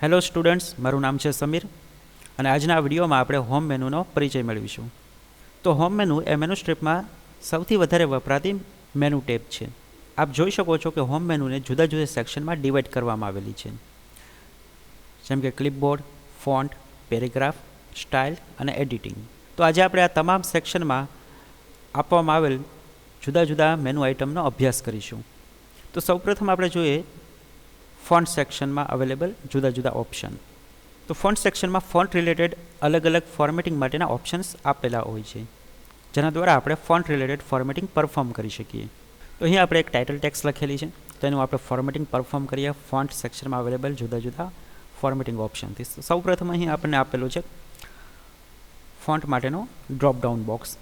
Hello students મારું નામ છે સમીર અને આજના વિડીયોમાં આપણે હોમ મેનુનો પરિચય મેળવીશું. તો હોમ મેનુ એ મેનુ સ્ટ્રીપમાં સૌથી વધારે વપરાતી મેનુ ટેબ છે. આપ જોઈ શકો છો કે હોમ મેનુને જુદા જુદા સેક્શનમાં ડિવાઈડ કરવામાં આવેલી છે. જેમ કે ક્લિપબોર્ડ ફોન્ટ પેરેગ્રાફ સ્ટાઇલ અને એડિટિંગ તો આજે આપણે આ તમામ સેક્શનમાં આપવામાં આવેલ જુદા જુદા મેનુ આઇટમનો અભ્યાસ કરીશું. તો સૌપ્રથમ આપણે જોઈએ ફોન્ટ સેક્શનમાં અવેલેબલ જુદા જુદા ઓપ્શન તો ફોન્ટ સેક્શનમાં ફોન્ટ રિલેટેડ અલગ અલગ ફોર્મેટિંગ માટેના ઓપ્શન્સ આપેલા હોય છે. જેના દ્વારા આપણે ફોન્ટ રિલેટેડ ફોર્મેટિંગ પરફોર્મ કરી શકીએ. તો અહીં આપણે એક ટાઇટલ ટેક્સ લખેલી છે. તેનું આપણે ફોર્મેટિંગ પરફોર્મ કરીએ. ફોન્ટ સેક્શનમાં અવેલેબલ જુદા જુદા ફોર્મેટિંગ ઓપ્શનથી સૌપ્રથમ અહીં આપણને આપેલું છે ફોન્ટ માટેનો ડ્રોપ ડાઉન બોક્સ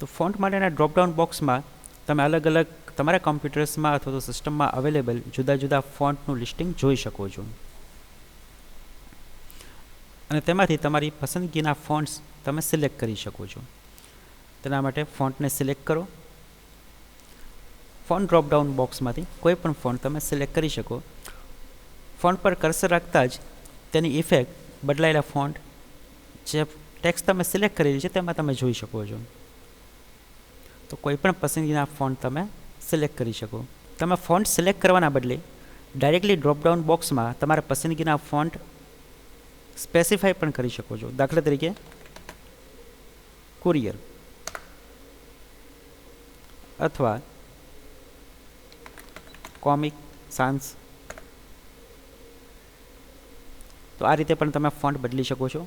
તો ફોન્ટ માટેના ડ્રોપ ડાઉન બોક્સમાં તમે અલગ અલગ તમારા કમ્પ્યુટર્સમાં અથવા તો સિસ્ટમમાં અવેલેબલ જુદા જુદા ફોન્ટનું લિસ્ટિંગ જોઈ શકો છો. અને તેમાંથી તમારી પસંદગીના ફોન્ટ્સ તમે સિલેક્ટ કરી શકો છો. તેના માટે ફોન્ટને સિલેક્ટ કરો. ફોન્ટ ડ્રોપ ડાઉન બોક્સમાંથી કોઈ પણ ફોન્ટ તમે સિલેક્ટ કરી શકો. ફોન્ટ પર કર્સર રાખતા જ તેની ઇફેક્ટ બદલાયેલા ફોન્ટ જે ટેક્સ્ટ તમે સિલેક્ટ કરેલી છે તેમાં તમે જોઈ શકો છો. તો કોઈ પણ પસંદગીના ફોન્ટ તમે સિલેક્ટ કરી શકો. તમે ફોન્ટ સિલેક્ટ કરવાના બદલે ડાયરેક્ટલી ડ્રોપડાઉન બોક્સમાં તમારા પસંદગીના ફોન્ટ સ્પેસિફાઈ પણ કરી શકો છો. દાખલા તરીકે કુરિયર અથવા કોમિક સાન્સ તો આ રીતે પણ તમે ફોન્ટ બદલી શકો છો.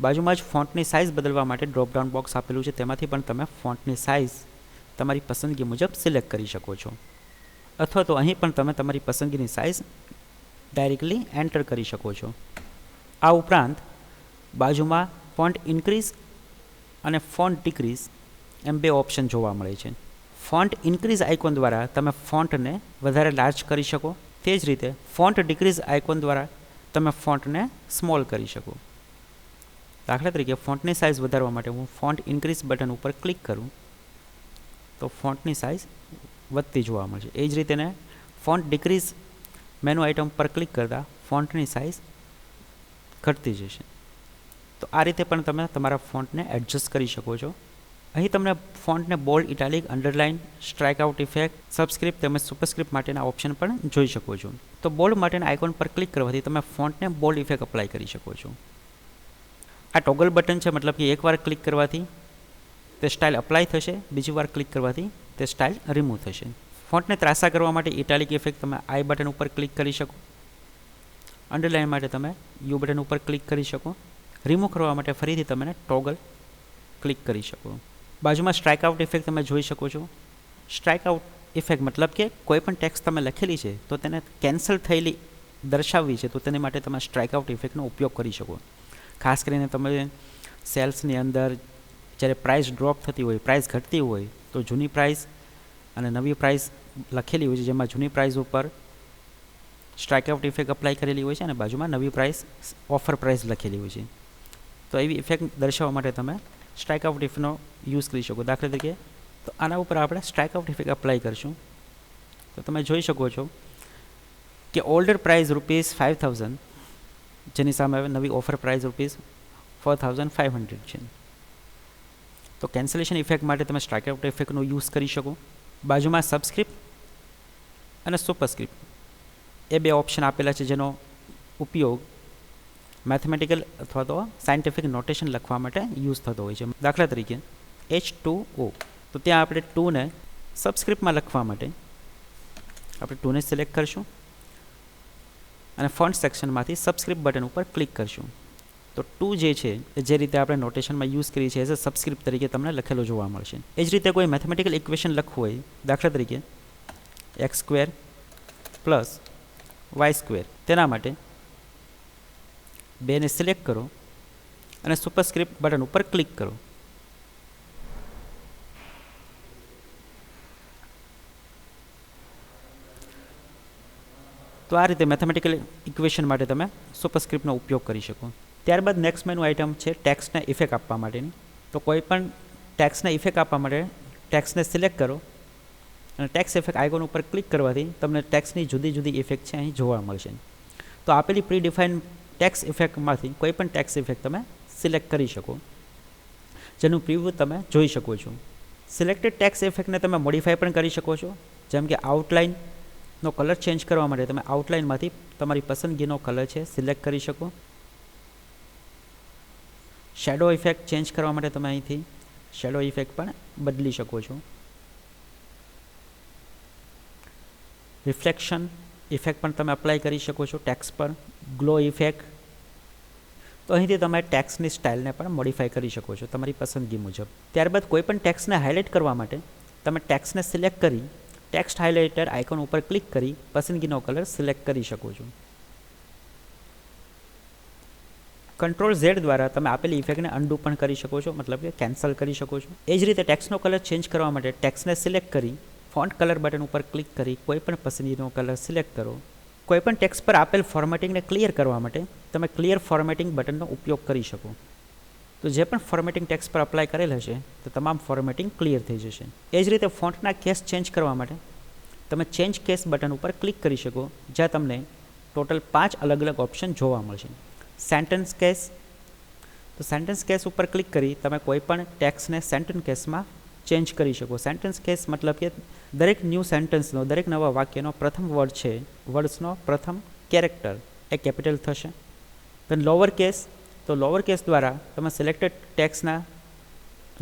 બાજુમાં જ ફોન્ટની સાઇઝ બદલવા માટે ડ્રોપડાઉન બોક્સ આપેલું છે. તેમાંથી પણ તમે ફોન્ટની સાઇઝ તમારી પસંદગી મુજબ સિલેક્ટ કરી શકો છો. અથવા તો અહીં પણ તમે તમારી પસંદગીની સાઇઝ ડાયરેક્ટલી એન્ટર કરી શકો છો. આ ઉપરાંત, બાજુમાં ફોન્ટ ઇન્ક્રીઝ અને ફોન્ટ ડિક્રીઝ એમ બે ઓપ્શન જોવા મળે છે. ફોન્ટ ઇન્ક્રીઝ આઇકોન દ્વારા તમે ફોન્ટને વધારે લાર્જ કરી શકો. તે જ રીતે ફોન્ટ ડિક્રીઝ આઇકોન દ્વારા તમે ફોન્ટને સ્મોલ કરી શકો. દાખલા તરીકે ફોન્ટની સાઇઝ વધારવા માટે હું ફોન્ટ ઇન્ક્રીઝ બટન ઉપર ક્લિક કરું. તો ફોન્ટની સાઇઝ વધતી જોવા મળશે. એ જ રીતે ફોન્ટ ડિક્રીઝ મેનુ આઇટમ પર ક્લિક કરતાં ફોન્ટની સાઇઝ ઘટતી જશે. તો આ રીતે પણ તમે તમારા ફોન્ટને એડજસ્ટ કરી શકો છો. અહીં તમને ફોન્ટને bold italic underline strike out effect subscript તેમજ સુપરસ્ક્રિપ્ટ માટેના ઓપ્શન પણ જોઈ શકો છો. તો બોલ્ડ માટેના આઇકોન પર ક્લિક કરવાથી તમે ફોન્ટને બોલ્ડ ઇફેક્ટ અપ્લાય કરી શકો છો. આ ટોગલ બટન છે, મતલબ કે એકવાર ક્લિક કરવાથી તે સ્ટાઇલ અપ્લાય થશે. બીજી વાર ક્લિક કરવાથી તે સ્ટાઇલ રિમૂવ થશે. ફોન્ટને ત્રાસા કરવા માટે ઇટાલિક ઇફેક્ટ તમે આઈ બટન ઉપર ક્લિક કરી શકો. અંડરલાઇન માટે તમે યુ બટન ઉપર ક્લિક કરી શકો. રિમૂવ કરવા માટે ફરીથી તમે ટોગલ ક્લિક કરી શકો. બાજુમાં સ્ટ્રાઇક આઉટ ઇફેક્ટ તમે જોઈ શકો છો. સ્ટ્રાઇક આઉટ ઇફેક્ટ મતલબ કે કોઈ પણ ટેક્સ તમે લખેલી છે, તો તેને કેન્સલ થયેલી દર્શાવવી છે, તો તેની માટે તમે સ્ટ્રાઇક આઉટ ઇફેક્ટનો ઉપયોગ કરી શકો. ખાસ કરીને તમે સેલ્સની અંદર જ્યારે પ્રાઇસ ડ્રોપ થતી હોય પ્રાઇસ ઘટતી હોય, તો જૂની પ્રાઇસ અને નવી પ્રાઇસ લખેલી હોય છે, જેમાં જૂની પ્રાઇસ ઉપર સ્ટ્રાઇક આઉટ ઇફેક્ટ અપ્લાય કરેલી હોય છે અને બાજુમાં નવી પ્રાઇસ ઓફર પ્રાઇસ લખેલી હોય છે. તો એવી ઇફેક્ટ દર્શાવવા માટે તમે સ્ટ્રાઇક આઉટ ઇફનો યુઝ કરી શકો. દાખલા તરીકે, તો આના ઉપર આપણે સ્ટ્રાઇક આઉટ ઇફેક્ટ અપ્લાય કરશું. તો તમે જોઈ શકો છો કે older price rupees five thousand જેની સામે હવે નવી offer price rupees four thousand five hundred છે. તો કેન્સલેશન ઇફેક્ટ માટે તમે સ્ટ્રાઇકઆઉટ ઇફેક્ટનો યુઝ કરી શકો. બાજુમાં સબસ્ક્રિપ્ટ અને સુપરસ્ક્રિપ્ટ એ બે ઓપ્શન આપેલા છે જેનો ઉપયોગ મેથેમેટિકલ અથવા તો સાયન્ટિફિક નોટેશન લખવા માટે યુઝ થતો હોય છે. દાખલા તરીકે એચ ટુ ઓ તો ત્યાં આપણે ટુને સબસ્ક્રિપ્ટમાં લખવા માટે આપણે ટુને સિલેક્ટ કરશું અને ફોન્ટ સેક્શનમાંથી સબસ્ક્રિપ્ટ બટન ઉપર ક્લિક કરશું. તો ટુ જે છે, એ જે રીતે આપણે નોટેશનમાં યુઝ કરીએ છીએ એઝ અ સબસ્ક્રિપ્ટ તરીકે તમને લખેલો જોવા મળશે. એ જ રીતે કોઈ મેથમેટિકલ ઇક્વેશન લખવું હોય, દાખલા તરીકે X square plus Y square તેના માટે બેને સિલેક્ટ કરો અને સુપરસ્ક્રિપ્ટ બટન ઉપર ક્લિક કરો. તો આ રીતે મેથેમેટિકલ ઇક્વેશન માટે તમે સુપરસ્ક્રિપ્ટનો ઉપયોગ કરી શકો. ત્યારબાદ નેક્સ્ટ મેનુ આઇટમ છે ટેક્સને ઇફેક્ટ આપવા માટેની. તો કોઈ પણ ટેક્સને ઇફેક્ટ આપવા માટે ટેક્સને સિલેક્ટ કરો અને ટેક્સ ઇફેક્ટ આઇકોન ઉપર ક્લિક કરવાથી તમને ટેક્સની જુદી જુદી ઇફેક્ટ છે અહીં જોવા મળશે. તો આપેલી પ્રી ડિફાઇન ટેક્સ ઇફેક્ટમાંથી કોઈ પણ ટેક્સ ઇફેક્ટ તમે સિલેક્ટ કરી શકો. જેનું પ્રિવ્યુ તમે જોઈ શકો છો. સિલેક્ટેડ ટેક્સ ઇફેક્ટને તમે મોડિફાઈ પણ કરી શકો છો. જેમ કે આઉટલાઇનનો કલર ચેન્જ કરવા માટે તમે આઉટલાઇનમાંથી તમારી પસંદગીનો કલર છે સિલેક્ટ કરી શકો. શેડો ઇફેક્ટ ચેન્જ કરવા માટે તમે અહીંથી શેડો ઇફેક્ટ પણ બદલી શકો છો. રિફ્લેક્શન ઇફેક્ટ પણ તમે અપ્લાય કરી શકો છો ટેક્સ પર. ગ્લો ઇફેક્ટ તો અહીંથી તમે ટેક્સની સ્ટાઇલને પણ મોડિફાઈ કરી શકો છો તમારી પસંદગી મુજબ. ત્યારબાદ કોઈ પણ ટેક્સને હાઇલાઇટ કરવા માટે તમે ટેક્સને સિલેક્ટ કરી ટેક્સ્ટ હાઇલાઇટર આઇકોન ઉપર ક્લિક કરી, પસંદગીનો કલર સિલેક્ટ કરી શકો છો. કંટ્રોલ ઝેડ દ્વારા તમે આપેલી ઇફેક્ટને અનડુ પણ કરી શકો છો, મતલબ કે કેન્સલ કરી શકો છો. એ જ રીતે ટેક્સનો કલર ચેન્જ કરવા માટે ટેક્સને સિલેક્ટ કરી ફોન્ટ કલર બટન ઉપર ક્લિક કરી, કોઈ પણ પસંદગીનો કલર સિલેક્ટ કરો. કોઈપણ ટેક્સ પર આપેલ ફોર્મેટિંગને ક્લિયર કરવા માટે તમે ક્લિયર ફોર્મેટિંગ બટનનો ઉપયોગ કરી શકો. તો જે પણ ફોર્મેટિંગ ટેક્સ પર અપ્લાય કરેલ હશે, તો તમામ ફોર્મેટિંગ ક્લિયર થઈ જશે. એ જ રીતે ફોન્ટના કેસ ચેન્જ કરવા માટે તમે ચેન્જ કેસ બટન ઉપર ક્લિક કરી શકો, જ્યાં તમને ટોટલ પાંચ અલગ અલગ ઓપ્શન જોવા મળશે. સેન્ટન્સ કેસ તો સેન્ટન્સ કેસ ઉપર ક્લિક કરી તમે કોઈ પણ ટેક્સને સેન્ટેન્સ કેસમાં ચેન્જ કરી શકો. સેન્ટન્સ કેસ મતલબ કે દરેક ન્યૂ સેન્ટન્સનો દરેક નવા વાક્યનો પ્રથમ વર્ડ છે વર્ડ્સનો પ્રથમ કેરેક્ટર એ કેપિટલ થશે. દેન લોવર કેસ તો લોવર કેસ દ્વારા તમે સિલેક્ટેડ ટેક્સના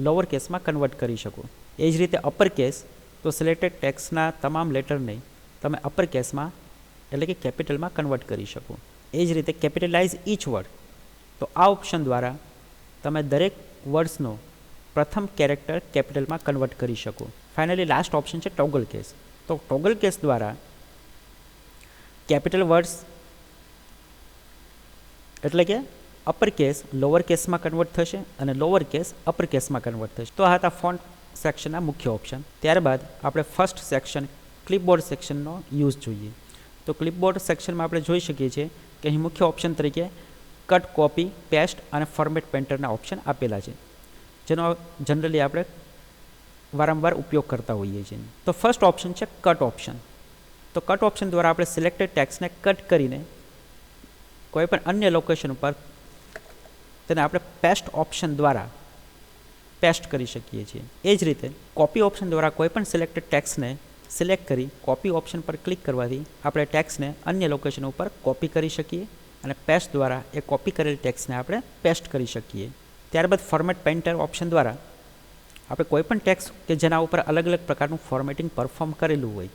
લોવર કેસમાં કન્વર્ટ કરી શકો. એ જ રીતે અપર કેસ તો સિલેક્ટેડ ટેક્સના તમામ લેટરને તમે અપર કેસમાં એટલે કે કેપિટલમાં કન્વર્ટ કરી શકો. એ જ રીતે કેપિટલાઇઝ ઈચ વર્ડ તો આ ઓપ્શન દ્વારા તમે દરેક વર્ડ્સનો પ્રથમ કેરેક્ટર કેપિટલમાં કન્વર્ટ કરી શકો. ફાઇનલી લાસ્ટ ઓપ્શન છે ટોગલ કેસ તો ટોગલ કેસ દ્વારા કેપિટલ વર્ડ્સ એટલે કે અપર કેસ લોઅર કેસમાં કન્વર્ટ થશે અને લોઅર કેસ અપર કેસમાં કન્વર્ટ થશે. તો આ હતા ફોન્ટ સેક્શનના મુખ્ય ઓપ્શન ત્યારબાદ આપણે ફર્સ્ટ સેક્શન ક્લિપબોર્ડ સેક્શનનો યુઝ જોઈએ. તો ક્લિપબોર્ડ સેક્શનમાં આપણે જોઈ શકીએ છીએ કે અહીં મુખ્ય ઓપ્શન તરીકે કટ કોપી પેસ્ટ અને ફોર્મેટ પેન્ટરના ઓપ્શન આપેલા છે. જેનો જનરલી આપણે વારંવાર ઉપયોગ કરતા હોઈએ છીએ. તો ફર્સ્ટ ઓપ્શન છે કટ ઓપ્શન તો કટ ઓપ્શન દ્વારા આપણે સિલેક્ટેડ ટેક્સને કટ કરીને કોઈ પણ અન્ય લોકેશન ઉપર તેને આપણે પેસ્ટ ઓપ્શન દ્વારા પેસ્ટ કરી શકીએ છીએ. એ જ રીતે કોપી ઓપ્શન દ્વારા કોઈ પણ સિલેક્ટેડ ટેક્સને સિલેક્ટ કરી કોપી ઓપ્શન પર ક્લિક કરવાથી આપણે ટેક્સને અન્ય લોકેશન ઉપર કોપી કરી શકીએ અને પેસ્ટ દ્વારા એ કોપી કરેલ ટેક્સને આપણે પેસ્ટ કરી શકીએ. ત્યારબાદ ફોર્મેટ પેન્ટર ઓપ્શન દ્વારા આપણે કોઈપણ ટેક્સ કે જેના ઉપર અલગ અલગ પ્રકારનું ફોર્મેટિંગ પરફોર્મ કરેલું હોય.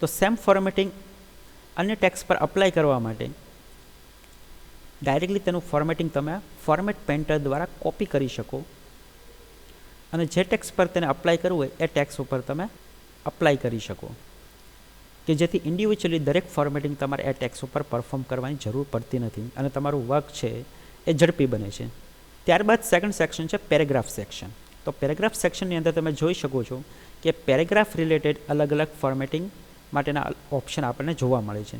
તો સેમ ફોર્મેટિંગ અન્ય ટેક્સ પર અપ્લાય કરવા માટે ડાયરેક્ટલી તેનું ફોર્મેટિંગ તમે ફોર્મેટ પેન્ટર દ્વારા કોપી કરી શકો. અને જે ટેક્સ પર તેને અપ્લાય કરવું હોય, એ ટેક્સ ઉપર તમે અપ્લાય કરી શકો. કે જેથી ઇન્ડિવિજ્યુઅલી દરેક ફોર્મેટિંગ તમારે એ ટેક્સ ઉપર પરફોર્મ કરવાની જરૂર પડતી નથી અને તમારું વર્ક છે એ ઝડપી બને છે. ત્યારબાદ સેકન્ડ સેક્શન છે પેરેગ્રાફ સેક્શન તો પેરેગ્રાફ સેક્શનની અંદર તમે જોઈ શકો છો કે પેરેગ્રાફ રિલેટેડ અલગ અલગ ફોર્મેટિંગ માટેના ઓપ્શન આપણને જોવા મળે છે.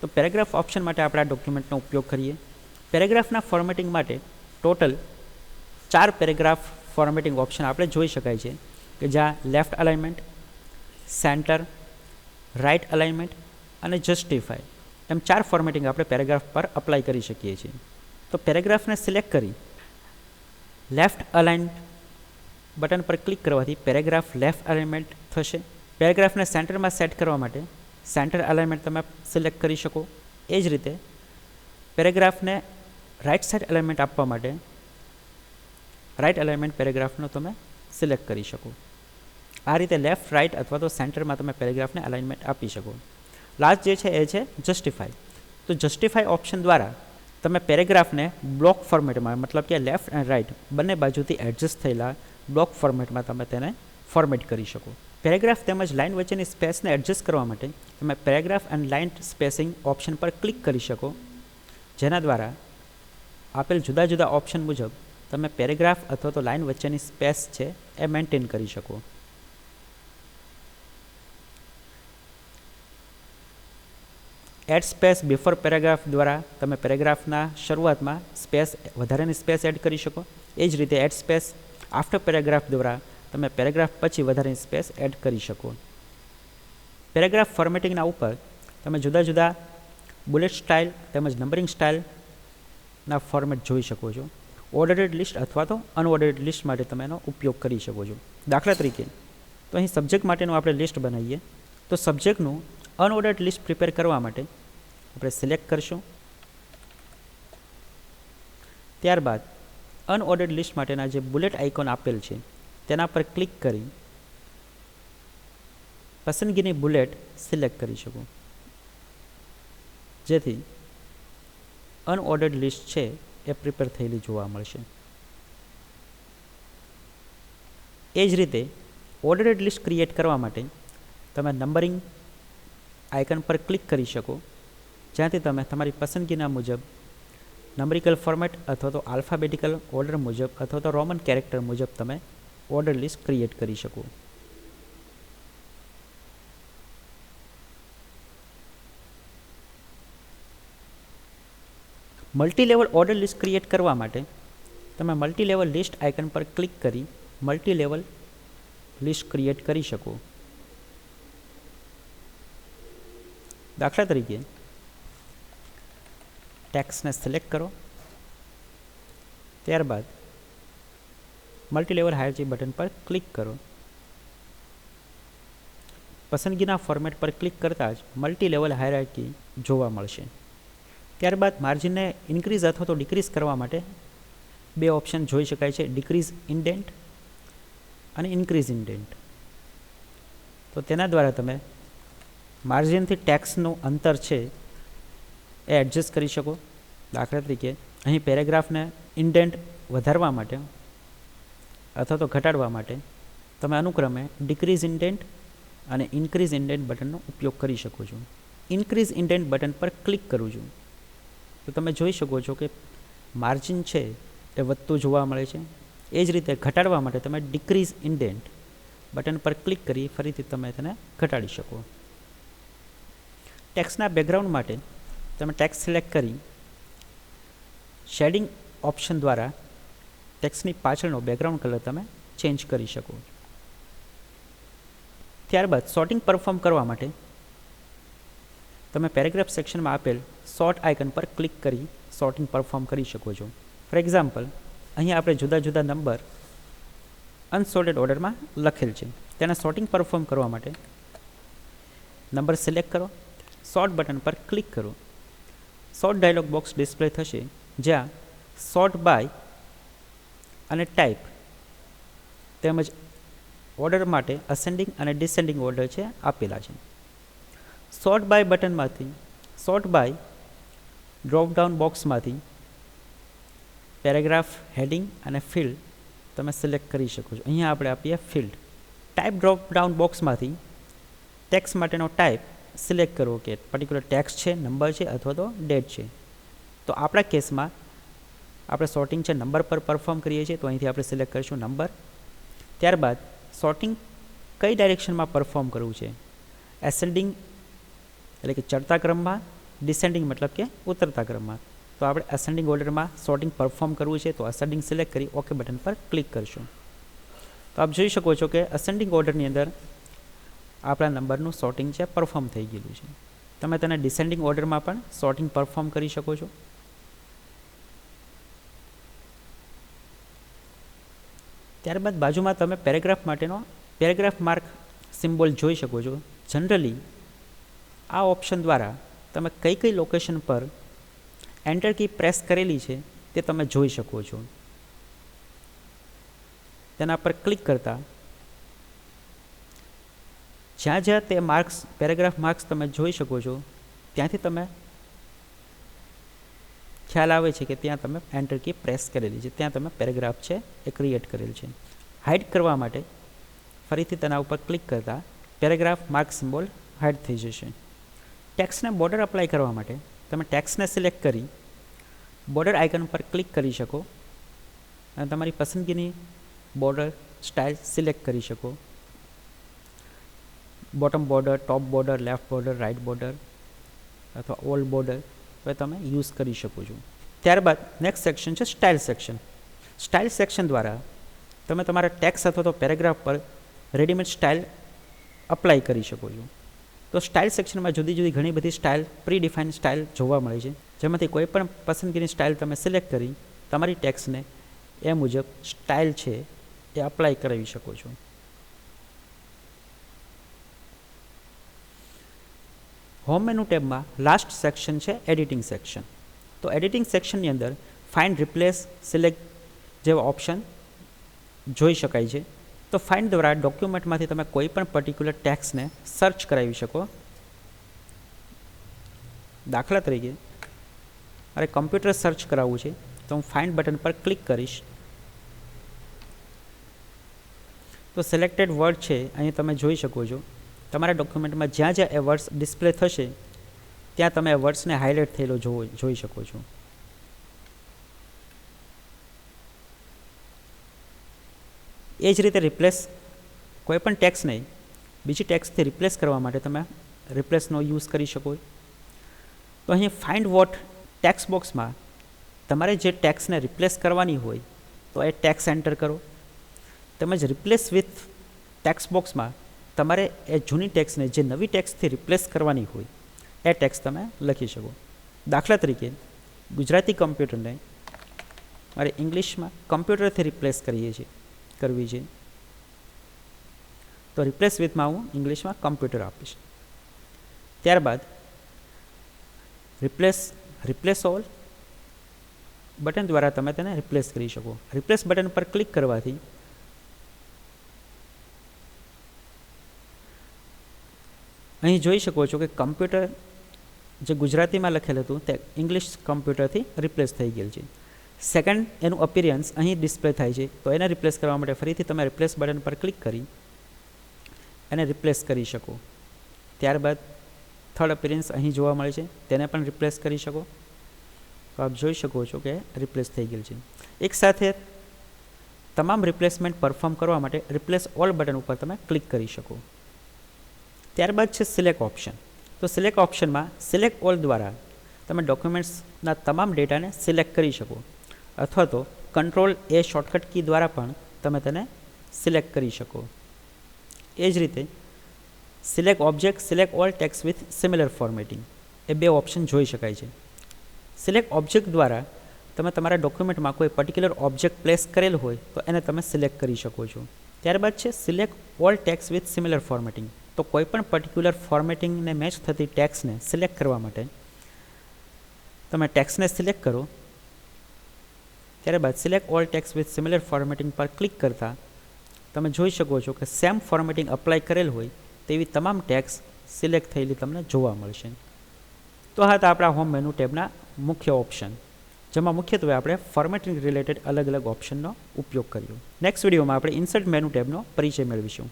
તો પેરેગ્રાફ ઓપ્શન માટે આપણે આ ડોક્યુમેન્ટનો ઉપયોગ કરીએ. પેરેગ્રાફના ફોર્મેટિંગ માટે ટોટલ ચાર પેરેગ્રાફ ફોર્મેટિંગ ઓપ્શન આપણે જોઈ શકાય છે, કે જ્યાં left alignment centre right alignment અને જસ્ટિફાય એમ ચાર ફોર્મેટિંગ આપણે પેરેગ્રાફ પર અપ્લાય કરી શકીએ છીએ. તો પેરેગ્રાફને સિલેક્ટ કરી લેફ્ટ અલાઇન બટન પર ક્લિક કરવાથી પેરેગ્રાફ લેફ્ટ અલાઇનમેન્ટ થશે. પેરેગ્રાફને સેન્ટરમાં સેટ કરવા માટે સેન્ટર અલાઇનમેન્ટ તમે સિલેક્ટ કરી શકો. એ જ રીતે પેરેગ્રાફને રાઇટ સાઇડ અલાઇનમેન્ટ આપવા માટે રાઇટ એલાઇનમેન્ટ પેરેગ્રાફનો તમે સિલેક્ટ કરી શકો. આ રીતે લેફ્ટ રાઇટ અથવા તો સેન્ટરમાં તમે પેરેગ્રાફને અલાઇનમેન્ટ આપી શકો. લાસ્ટ જે છે એ છે જસ્ટિફાઈ તો જસ્ટિફાઈ ઓપ્શન દ્વારા તમે પેરેગ્રાફને બ્લોક ફોર્મેટમાં મતલબ કે લેફ્ટ એન્ડ રાઇટ બંને બાજુથી એડજસ્ટ થયેલા બ્લોક ફોર્મેટમાં તમે તેને ફોર્મેટ કરી શકો. પેરેગ્રાફ તેમજ લાઇન વચ્ચેની સ્પેસને એડજસ્ટ કરવા માટે તમે paragraph and line spacing option પર ક્લિક કરી શકો. જેના દ્વારા આપેલ જુદા જુદા ઓપ્શન મુજબ તમે પેરેગ્રાફ અથવા તો લાઇન વચ્ચેની સ્પેસ છે એ મેન્ટેન કરી શકો. એડ સ્પેસ બિફોર પેરેગ્રાફ દ્વારા તમે પેરેગ્રાફના શરૂઆતમાં સ્પેસ, વધારાની સ્પેસ એડ કરી શકો. એ જ રીતે એડ સ્પેસ આફ્ટર પેરેગ્રાફ દ્વારા તમે પેરેગ્રાફ પછી વધારાની સ્પેસ એડ કરી શકો. પેરેગ્રાફ ફોર્મેટિંગના ઉપર તમે જુદા જુદા બુલેટ સ્ટાઇલ તેમજ નંબરિંગ સ્ટાઇલના ફોર્મેટ જોઈ શકો છો. ઓર્ડરેડ લિસ્ટ અથવા તો અનઓર્ડરેડ લિસ્ટ માટે તમે એનો ઉપયોગ કરી શકો છો. દાખલા તરીકે, તો અહીં સબ્જેક્ટ માટેનું આપણે લિસ્ટ બનાવીએ. તો સબ્જેક્ટનું અનઓર્ડર્ડ લિસ્ટ પ્રિપેર કરવા માટે આપણે સિલેક્ટ કરશું. ત્યારબાદ અનઓર્ડર્ડ લિસ્ટ માટેના જે બુલેટ આઇકોન આપેલ છે, તેના પર ક્લિક કરી પસંદગીની બુલેટ સિલેક્ટ કરી શકો. જેથી અનઓર્ડર્ડ લિસ્ટ છે એ પ્રિપેર થયેલી જોવા મળશે. એ જ રીતે ઓર્ડર્ડ લિસ્ટ ક્રિએટ કરવા માટે તમે નંબરિંગ આઇકન પર ક્લિક કરી શકો, જ્યાંથી તમે તમારી પસંદગીના મુજબ નંબરિકલ ફોર્મેટ અથવા તો આલ્ફાબેટિકલ ઓર્ડર મુજબ અથવા તો રોમન કેરેક્ટર મુજબ તમે ઓર્ડર લિસ્ટ ક્રિએટ કરી શકો. Multi level order list create કરવા માટે તમે મલ્ટી લેવલ લિસ્ટ આઇકન પર ક્લિક કરી મલ્ટી લેવલ લિસ્ટ ક્રિએટ કરી શકો. દાખલા તરીકે ટેક્સને સિલેક્ટ કરો. ત્યારબાદ મલ્ટી લેવલ હાયરજી બટન પર ક્લિક કરો. પસંદગીના ફોર્મેટ પર ક્લિક કરતાં જ મલ્ટી લેવલ હાયરાર્કી જોવા મળશે. ત્યારબાદ માર્જિનને ઇન્ક્રીઝ અથવા તો ડિક્રીઝ કરવા માટે બે ઓપ્શન જોઈ શકાય છે ડિક્રીઝ ઇન્ડેન્ટ અને ઇન્ક્રીઝ ઇન્ડેન્ટ તો તેના દ્વારા તમે માર્જિનથી ટેક્સનું અંતર છે એ એડજસ્ટ કરી શકો. દાખલા તરીકે, અહીં પેરેગ્રાફને ઇન્ડેન્ટ વધારવા માટે અથવા તો ઘટાડવા માટે તમે અનુક્રમે ડિક્રીઝ ઇન્ડેન્ટ અને ઇન્ક્રીઝ ઇન્ડેન્ટ બટનનો ઉપયોગ કરી શકો છો. ઇન્ક્રીઝ ઇન્ડેન્ટ બટન પર ક્લિક કરું છું. તો તમે જોઈ શકો છો કે માર્જિન છે એ વધતું જોવા મળે છે. એ જ રીતે ઘટાડવા માટે તમે ડિક્રીઝ ઇન્ડેન્ટ બટન પર ક્લિક કરી ફરીથી તમે તેને ઘટાડી શકો. ટેક્સના બેકગ્રાઉન્ડ માટે તમે ટેક્સ સિલેક્ટ કરી શેડિંગ ઓપ્શન દ્વારા ટેક્સની પાછળનો બેકગ્રાઉન્ડ કલર તમે ચેન્જ કરી શકો. ત્યારબાદ સોર્ટિંગ પરફોર્મ કરવા માટે તમે પેરેગ્રાફ સેક્શનમાં આપેલ શોર્ટ આઇકન પર ક્લિક કરી સોર્ટિંગ પરફોર્મ કરી શકો છો. ફોર એક્ઝામ્પલ અહીં આપણે જુદા જુદા નંબર અનસોર્ટેડ ઓર્ડરમાં લખેલ છે. તેના સોર્ટિંગ પરફોર્મ કરવા માટે નંબર સિલેક્ટ કરો. શોર્ટ બટન પર ક્લિક કરો. શોર્ટ ડાયલોગ બોક્સ ડિસ્પ્લે થશે, જ્યાં શોર્ટ બાય અને ટાઈપ તેમજ ઓર્ડર માટે અસેન્ડિંગ અને ડિસેન્ડિંગ ઓર્ડર છે આપેલા છે. શોર્ટ બાય બટનમાંથી શોર્ટ બાય ડ્રોપ ડાઉન બોક્સમાંથી પેરેગ્રાફ હેડિંગ અને ફિલ્ડ તમે સિલેક્ટ કરી શકો છો. અહીંયા આપણે આપીએ ફિલ્ડ ટાઈપ ડ્રોપ ડાઉન બોક્સમાંથી ટેક્સ માટેનો ટાઈપ સિલેક્ટ કરવો કે પર્ટિક્યુલર ટેક્સ છે નંબર છે અથવા તો ડેટ છે. તો આપણા કેસમાં આપણે સોર્ટિંગ છે નંબર પર પરફોર્મ કરીએ છીએ, તો અહીંથી આપણે સિલેક્ટ કરીશું નંબર ત્યારબાદ સોર્ટિંગ કઈ ડાયરેક્શનમાં પરફોર્મ કરવું છે? એસેન્ડિંગ એટલે કે ચડતા ક્રમમાં ડિસેન્ડિંગ મતલબ કે ઉતરતા ક્રમમાં. તો આપણે અસેન્ડિંગ ઓર્ડરમાં સોર્ટિંગ પરફોર્મ કરવું છે તો અસેન્ડિંગ સિલેક્ટ કરી ઓકે બટન પર ક્લિક કરશું. તો આપ જોઈ શકો છો કે અસેન્ડિંગ ઓર્ડરની અંદર આપણા નંબરનું સોર્ટિંગ છે પરફોર્મ થઈ ગયેલું છે. તમે તેને ડિસેન્ડિંગ ઓર્ડરમાં પણ સોર્ટિંગ પરફોર્મ કરી શકો છો. ત્યારબાદ બાજુમાં તમે પેરેગ્રાફ માટેનો પેરેગ્રાફ માર્ક સિમ્બોલ જોઈ શકો છો. જનરલી આ ઓપ્શન દ્વારા તમે કઈ કઈ લોકેશન પર એન્ટર કી પ્રેસ કરેલી છે તે તમે જોઈ શકો છો. તેના પર ક્લિક કરતાં જ્યાં જ્યાં તે માર્ક્સ પેરેગ્રાફ માર્ક્સ તમે જોઈ શકો છો, ત્યાંથી તમે ખ્યાલ આવે છે કે ત્યાં તમે એન્ટર કી પ્રેસ કરેલી છે, ત્યાં તમે પેરેગ્રાફ છે એ ક્રિએટ કરેલ છે. હાઇડ કરવા માટે ફરીથી તેના ઉપર ક્લિક કરતાં પેરેગ્રાફ માર્ક સિમ્બોલ હાઇડ થઈ જશે. ટેક્સને બોર્ડર અપ્લાય કરવા માટે તમે ટેક્સને સિલેક્ટ કરી બોર્ડર આઇકન પર ક્લિક કરી શકો અને તમારી પસંદગીની બોર્ડર સ્ટાઇલ સિલેક્ટ કરી શકો. Bottom border, top border, left border, right border અથવા ઓલ બોર્ડર હવે તમે યુઝ કરી શકો છો. ત્યારબાદ નેક્સ્ટ સેક્શન છે સ્ટાઇલ સેક્શન. સ્ટાઇલ સેક્શન દ્વારા તમે તમારા ટેક્સ અથવા તો પેરેગ્રાફ પર રેડીમેડ સ્ટાઇલ અપ્લાય કરી શકો છો. તો સ્ટાઇલ સેક્શનમાં જુદી જુદી ઘણી બધી સ્ટાઇલ પ્રી ડિફાઇન સ્ટાઇલ જોવા મળે છે. જેમાંથી કોઈ પણ પસંદગીની સ્ટાઇલ તમે સિલેક્ટ કરી, તમારી ટેક્સને એ મુજબ સ્ટાઇલ છે એ અપ્લાય કરાવી શકો છો. હોમ મેનુ ટેબમાં લાસ્ટ સેક્શન છે એડિટિંગ સેક્શન તો એડિટિંગ સેક્શનની અંદર ફાઇન્ડ રિપ્લેસ સિલેક્ટ જેવા ઓપ્શન જોઈ શકાય છે. તો ફાઇન્ડ દ્વારા ડોક્યુમેન્ટમાંથી તમે કોઈ પણ પર્ટિક્યુલર ટેક્સને સર્ચ કરાવી શકો. દાખલા તરીકે, મારે કમ્પ્યુટર સર્ચ કરાવવું છે, તો હું ફાઇન્ડ બટન પર ક્લિક કરીશ. તો સિલેક્ટેડ વર્ડ છે, અહીં તમે જોઈ શકો છો. તમારા ડોક્યુમેન્ટમાં જ્યાં જ્યાં એ વર્ડ્સ ડિસ્પ્લે થશે, ત્યાં તમે એ વર્ડ્સને હાઇલાઇટ થયેલો જોઈ શકો છો. એ જ રીતે રિપ્લેસ કોઈ પણ ટેક્સ નહીં. બીજી ટેક્સથી રિપ્લેસ કરવા માટે તમે રિપ્લેસનો યુઝ કરી શકો. તો અહીં ફાઇન્ડ વોટ ટેક્સ બોક્સમાં તમારે જે ટેક્સને રિપ્લેસ કરવાની હોય, તો એ ટેક્સ એન્ટર કરો. તેમજ રિપ્લેસ વિથ ટેક્સ બોક્સમાં તમારે એ જૂની ટેક્સને જે નવી ટેક્સથી રિપ્લેસ કરવાની હોય, એ ટેક્સ તમે લખી શકો. દાખલા તરીકે ગુજરાતી કમ્પ્યુટરને મારે ઇંગ્લિશમાં કમ્પ્યુટરથી રિપ્લેસ કરીએ છીએ. કરવી છે તો રિપ્લેસ વિથમાં હું ઇંગ્લિશમાં કમ્પ્યુટર આપીશ. ત્યારબાદ રિપ્લેસ રિપ્લેસ ઓલ બટન દ્વારા તમે તેને રિપ્લેસ કરી શકો. રિપ્લેસ બટન પર ક્લિક કરવાથી અહીં જોઈ શકો છો કે કમ્પ્યુટર જે ગુજરાતીમાં લખેલ હતું તે ઇંગ્લિશ કમ્પ્યુટરથી રિપ્લેસ થઈ ગયેલ છે. સેકન્ડ એનું અપિરિયન્સ અહીં ડિસ્પ્લે થાય છે. તો એને રિપ્લેસ કરવા માટે ફરીથી તમે રિપ્લેસ બટન પર ક્લિક કરી એને રિપ્લેસ કરી શકો. ત્યારબાદ થર્ડ અપિરિયન્સ અહીં જોવા મળે છે. તેને પણ રિપ્લેસ કરી શકો. તો આપ જોઈ શકો છો કે રિપ્લેસ થઈ ગયેલ છે. એકસાથે તમામ રિપ્લેસમેન્ટ પરફોર્મ કરવા માટે રિપ્લેસ ઓલ બટન ઉપર તમે ક્લિક કરી શકો. ત્યારબાદ છે સિલેક્ટ ઓપ્શન તો સિલેક્ટ ઓપ્શનમાં સિલેક્ટ ઓલ દ્વારા તમે ડોક્યુમેન્ટ્સના તમામ ડેટાને સિલેક્ટ કરી શકો. અથવા તો કંટ્રોલ એ શોર્ટકટ કી દ્વારા પણ તમે તેને સિલેક્ટ કરી શકો. એ જ રીતે select object select all text with similar formatting એ બે ઓપ્શન જોઈ શકાય છે. સિલેક્ટ ઓબ્જેક્ટ દ્વારા તમે તમારા ડોક્યુમેન્ટમાં કોઈ પર્ટિક્યુલર ઓબ્જેક્ટ પ્લેસ કરેલ હોય તો એને તમે સિલેક્ટ કરી શકો છો. ત્યારબાદ છે select all text with similar formatting તો કોઈ પણ પર્ટિક્યુલર ફોર્મેટિંગને મેચ થતી ટેક્સને સિલેક્ટ કરવા માટે તમે ટેક્સને સિલેક્ટ કરો. ત્યારબાદ select all text with similar formatting પર ક્લિક કરતાં તમે જોઈ શકો છો કે સેમ ફોર્મેટિંગ અપ્લાય કરેલ હોય તેવી તમામ ટેક્સ સિલેક્ટ થયેલી તમને જોવા મળશે. તો હા તો આપણા હોમ મેનુ ટેબના મુખ્ય ઓપ્શન જેમાં મુખ્યત્વે આપણે ફોર્મેટિંગ રિલેટેડ અલગ અલગ ઓપ્શનનો ઉપયોગ કર્યો. નેક્સ્ટ વિડીયોમાં આપણે ઇન્સર્ટ મેનુ ટેબનો પરિચય મેળવીશું.